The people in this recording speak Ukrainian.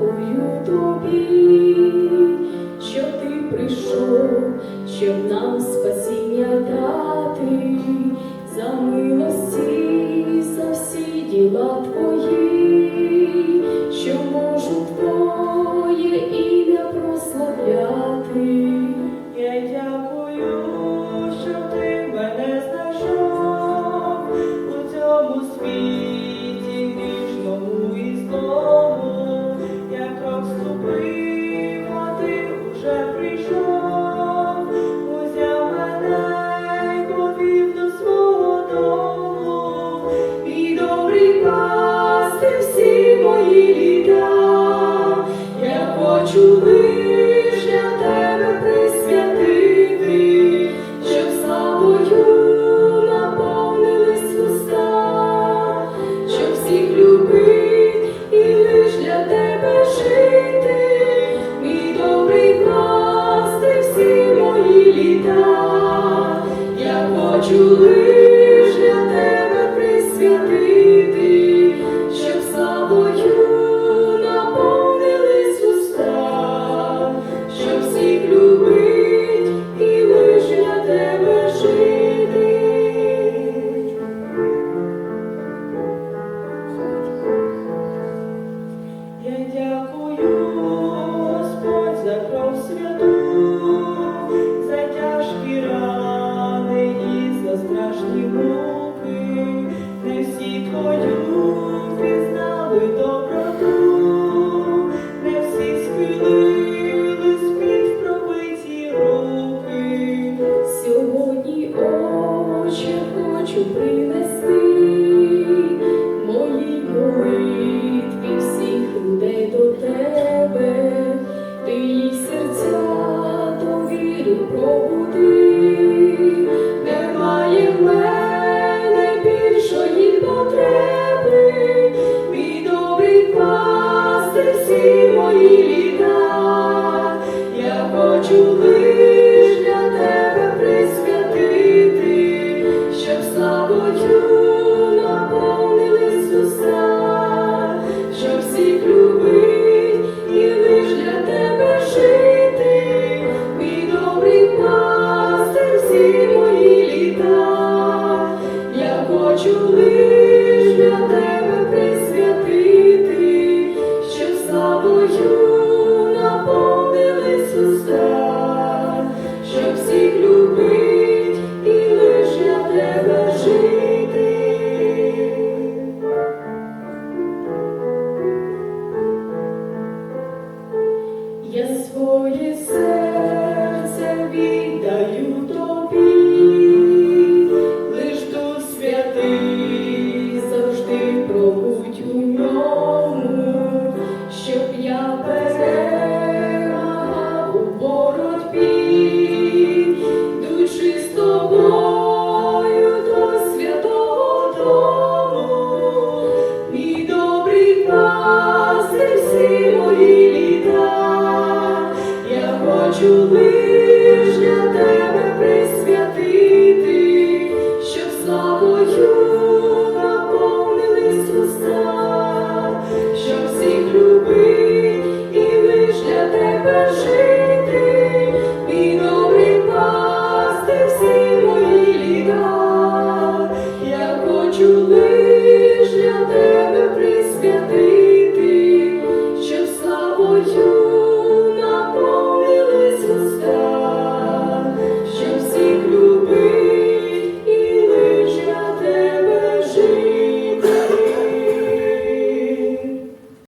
дякую тобі, що ти прийшов, щоб нам спасіння дати. 有的